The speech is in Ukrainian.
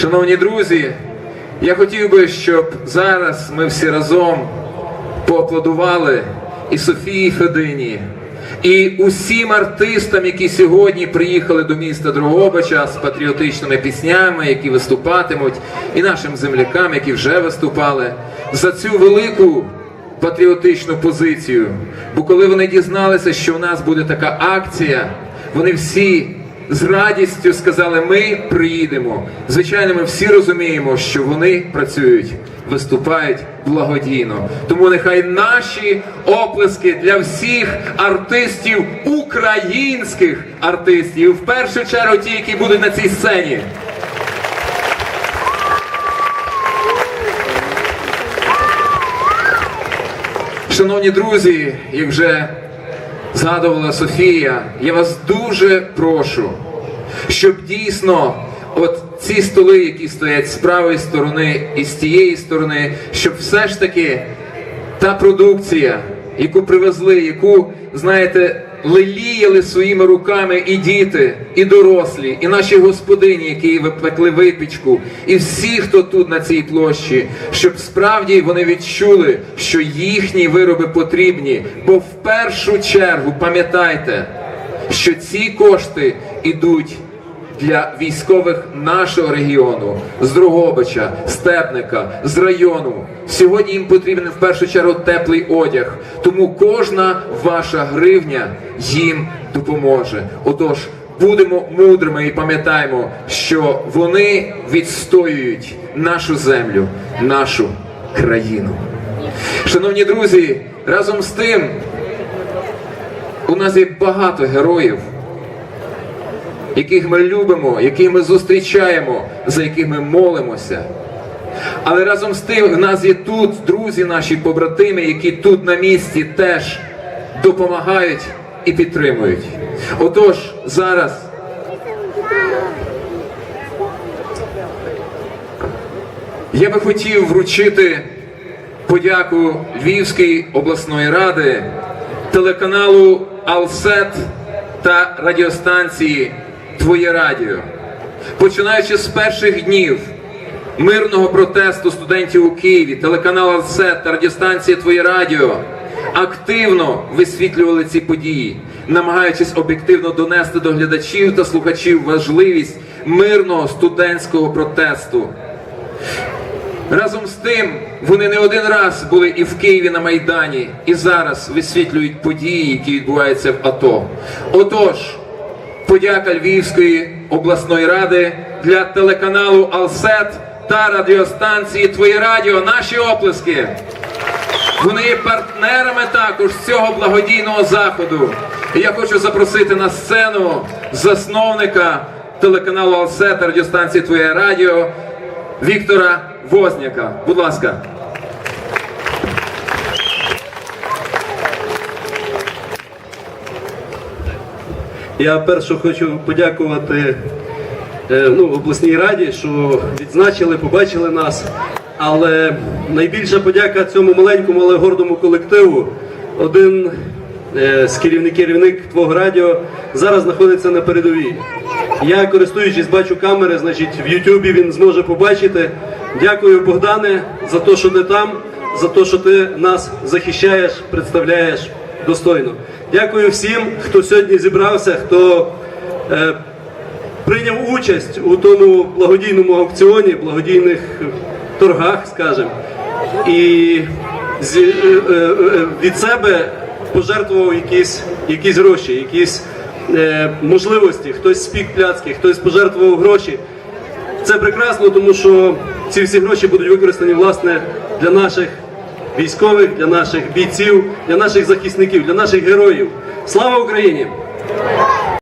Шановні друзі, я хотів би, щоб зараз ми всі разом поаплодували і Софії Федині, і усім артистам, які сьогодні приїхали до міста Дрогобича з патріотичними піснями, які виступатимуть, і нашим землякам, які вже виступали, за цю велику патріотичну позицію. Бо коли вони дізналися, що у нас буде така акція, вони всі з радістю сказали, ми приїдемо. Звичайно, ми всі розуміємо, що вони працюють, виступають благодійно. Тому нехай наші оплески для всіх артистів, українських артистів, в першу чергу ті, які будуть на цій сцені. Шановні друзі, як вже згадувала Софія, я вас дуже прошу, щоб дійсно от ці столи, які стоять з правої сторони і з тієї сторони, щоб все ж таки та продукція, яку привезли, яку, знаєте, леліяли своїми руками і діти, і дорослі, і наші господині, які випекли випічку, і всі, хто тут на цій площі, щоб справді вони відчули, що їхні вироби потрібні. Бо в першу чергу пам'ятайте, що ці кошти ідуть для військових нашого регіону, з Дрогобича, Степника, з району. Сьогодні їм потрібен в першу чергу теплий одяг. Тому кожна ваша гривня їм допоможе. Отож, будемо мудрими і пам'ятаємо, що вони відстоюють нашу землю, нашу країну. Шановні друзі, разом з тим у нас є багато героїв яких ми любимо, яких ми зустрічаємо, за яких ми молимося. Але разом з тим в нас є тут друзі наші побратими, які тут на місці теж допомагають і підтримують. Отож, зараз я би хотів вручити подяку Львівської обласної ради, телеканалу Алсет та радіостанції Твоє Радіо. Починаючи з перших днів мирного протесту студентів у Києві, телеканал Алсет та радіостанція Твоє Радіо активно висвітлювали ці події, намагаючись об'єктивно донести до глядачів та слухачів важливість мирного студентського протесту. Разом з тим, вони не один раз були і в Києві на Майдані, і зараз висвітлюють події, які відбуваються в АТО. Отож, подяка Львівської обласної ради для телеканалу Алсет та радіостанції Твоє Радіо. Наші оплески. Вони є партнерами також цього благодійного заходу. Я хочу запросити на сцену засновника телеканалу Алсет та радіостанції Твоє Радіо Віктора Возняка. Будь ласка. Я перше хочу подякувати е, ну, обласній раді, що відзначили, побачили нас. Але найбільша подяка цьому маленькому, але гордому колективу. Один з керівник, твого радіо зараз знаходиться на передовій. Я користуючись, бачу камери, значить в Ютубі він зможе побачити. Дякую, Богдане, за те, що ти там, за те, що ти нас захищаєш, представляєш достойно. Дякую всім, хто сьогодні зібрався, хто е, прийняв участь у тому благодійному аукціоні, благодійних торгах, скажімо, і е, е, е, від себе пожертвував якісь, якісь гроші, якісь е, можливості. Хтось спік пляцки, хтось пожертвував гроші. Це прекрасно, тому що ці всі гроші будуть використані власне для наших військових, для наших бійців, для наших захисників, для наших героїв. Слава Україні!